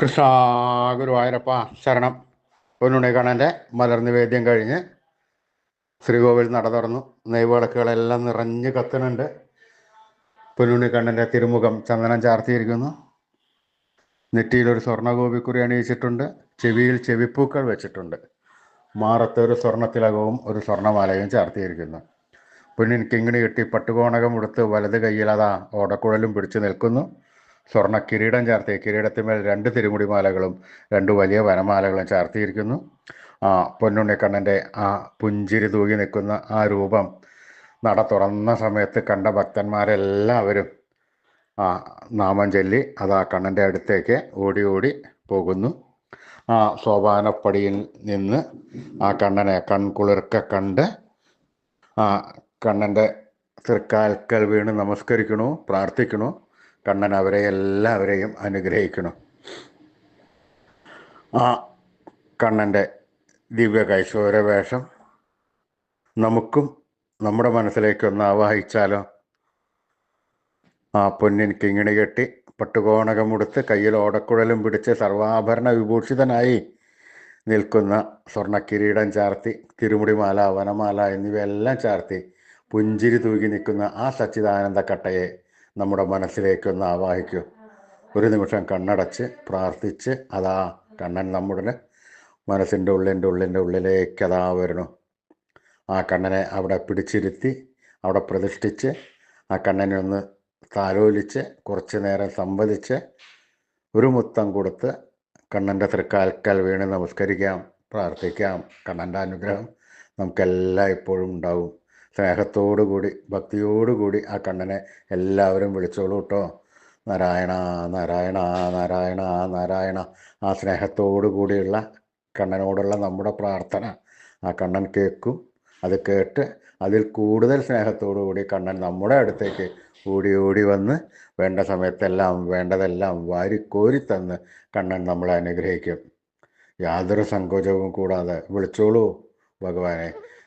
കൃഷ്ണ ഗുരുവായൂരപ്പ ശരണം പൊന്നുണിക്കണന്റെ നിവേദ്യം കഴിഞ്ഞ് ശ്രീകോവിൽ നട തുറന്നു. നെയ്വിളക്കുകളെല്ലാം നിറഞ്ഞ് കത്തുന്നുണ്ട്. പൊന്നുണിക്കണ്ണന്റെ തിരുമുഖം ചന്ദനം ചാർത്തിയിരിക്കുന്നു. നെറ്റിയിലൊരു സ്വർണഗോപിക്കുറി അണിയിച്ചിട്ടുണ്ട്. ചെവിയിൽ ചെവിപ്പൂക്കൾ വെച്ചിട്ടുണ്ട്. മാറത്ത് ഒരു സ്വർണത്തിലകവും ഒരു സ്വർണമാലയും ചാർത്തിയിരിക്കുന്നു. പൊന്നിൻ കിങ്ങിണി കെട്ടി പട്ടുകോണകം ഉടുത്ത് വലത് കൈയിൽ അതാ ഓടക്കുഴലും പിടിച്ചു നിൽക്കുന്നു. സ്വർണ കിരീടം ചാർത്തിയ കിരീടത്തിന്മേൽ രണ്ട് തിരുമുടിമാലകളും രണ്ട് വലിയ വനമാലകളും ചാർത്തിയിരിക്കുന്നു. ആ പൊന്നുണ്ണിക്കണ്ണന്റെ ആ പുഞ്ചിരി തൂകി നിൽക്കുന്ന ആ രൂപം നട തുറന്ന സമയത്ത് കണ്ട ഭക്തന്മാരെല്ലാവരും ആ നാമം ചൊല്ലി അത് ആ കണ്ണന്റെ അടുത്തേക്ക് ഓടി ഓടി പോകുന്നു. ആ സോപാനപ്പടിയിൽ നിന്ന് ആ കണ്ണനെ കൺകുളിർക്ക കണ്ട് ആ കണ്ണന്റെ തൃക്കാൽക്കൽ വീണ് നമസ്കരിക്കണു പ്രാർത്ഥിക്കണു. കണ്ണൻ അവരെ എല്ലാവരെയും അനുഗ്രഹിക്കണം. ആ കണ്ണന്റെ ദിവ്യ കൈശോര വേഷം നമുക്കും നമ്മുടെ മനസ്സിലേക്കൊന്ന് ആവാഹിച്ചാലോ? ആ പൊന്നിൻ കിങ്ങിണി കെട്ടി പട്ടുകോണകമുടുത്ത് കയ്യിൽ ഓടക്കുഴലും പിടിച്ച് സർവാഭരണ വിഭൂഷിതനായി നിൽക്കുന്ന സ്വർണക്കിരീടം ചാർത്തി തിരുമുടിമാല വനമാല എന്നിവയെല്ലാം ചാർത്തി പുഞ്ചിരി തൂകി നിൽക്കുന്ന ആ സച്ചിദാനന്ദ കട്ടയെ നമ്മുടെ മനസ്സിലേക്കൊന്ന് ആവാഹിക്കൂ. ഒരു നിമിഷം കണ്ണടച്ച് പ്രാർത്ഥിച്ച് അതാ കണ്ണൻ നമ്മുടെ മനസ്സിന്റെ ഉള്ളിന്റെ ഉള്ളിന്റെ ഉള്ളിലേക്ക് അതാ വരണു ആ കണ്ണനെ അവിടെ പിടിച്ചിരുത്തി അവിടെ പ്രതിഷ്ഠിച്ച് ആ കണ്ണനെ ഒന്ന് താലോലിച്ച് കുറച്ച് നേരം സംവദിച്ച് ഒരു മുത്തം കൊടുത്ത് കണ്ണന്റെ തൃക്കാൽക്കൽ വീണ് നമസ്കരിക്കാം പ്രാർത്ഥിക്കാം. കണ്ണന്റെ അനുഗ്രഹം നമുക്കെല്ലാം ഇപ്പോഴും ഉണ്ടാവും. സ്നേഹത്തോടുകൂടി ഭക്തിയോടുകൂടി ആ കണ്ണനെ എല്ലാവരും വിളിച്ചോളൂ കേട്ടോ. നാരായണ നാരായണ നാരായണ നാരായണ. ആ സ്നേഹത്തോടു കൂടിയുള്ള കണ്ണനോടുള്ള നമ്മുടെ പ്രാർത്ഥന ആ കണ്ണൻ കേൾക്കും. അത് കേട്ട് അതിൽ കൂടുതൽ സ്നേഹത്തോടു കൂടി കണ്ണൻ നമ്മുടെ അടുത്തേക്ക് ഓടി ഓടി വന്ന് വേണ്ട സമയത്തെല്ലാം വേണ്ടതെല്ലാം വാരിക്കോരി തന്ന് കണ്ണൻ നമ്മളെ അനുഗ്രഹിക്കും. യാതൊരു സങ്കോചവും കൂടാതെ വിളിച്ചോളൂ ഭഗവാനെ.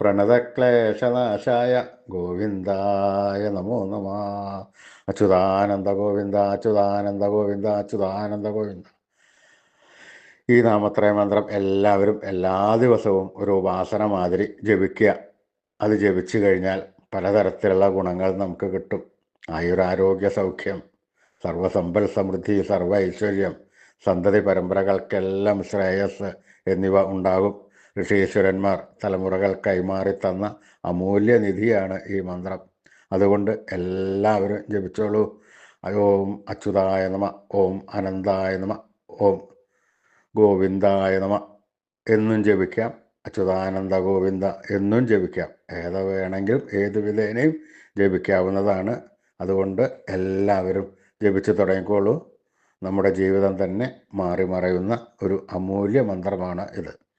പ്രണതക്ലേശനാശായ ഗോവിന്ദായ നമോ നമ. അച്യുതാനന്ദ ഗോവിന്ദ അച്യുതാനന്ദ ഗോവിന്ദ അച്യുതാനന്ദ ഗോവിന്ദ. ഈ നാമത്രയ മന്ത്രം എല്ലാവരും എല്ലാ ദിവസവും ഒരു ഉപാസന മാതിരി ജപിക്കുക. അത് ജപിച്ചു കഴിഞ്ഞാൽ പലതരത്തിലുള്ള ഗുണങ്ങൾ നമുക്ക് കിട്ടും. ആയുരാരോഗ്യ സൗഖ്യം സർവസമ്പൽ സമൃദ്ധി സർവ ഐശ്വര്യം സന്തതി പരമ്പരകൾക്കെല്ലാം ശ്രേയസ് എന്നിവ ഉണ്ടാകും. ഋഷീശ്വരന്മാർ തലമുറകൾ കൈമാറി തന്ന അമൂല്യ നിധിയാണ് ഈ മന്ത്രം. അതുകൊണ്ട് എല്ലാവരും ജപിച്ചോളൂ. ഓം അച്യുതായ നമ ഓം അനന്തായ നമ ഓം ഗോവിന്ദായ നമ എന്നും ജപിക്കാം. അച്യുതാനന്ദ ഗോവിന്ദ എന്നും ജപിക്കാം. ഏത് വേണമെങ്കിലും ഏത് വിധേനയും ജപിക്കാവുന്നതാണ്. അതുകൊണ്ട് എല്ലാവരും ജപിച്ചു തുടങ്ങിക്കോളൂ. നമ്മുടെ ജീവിതം തന്നെ മാറി മറയുന്ന ഒരു അമൂല്യ മന്ത്രമാണ് ഇത്.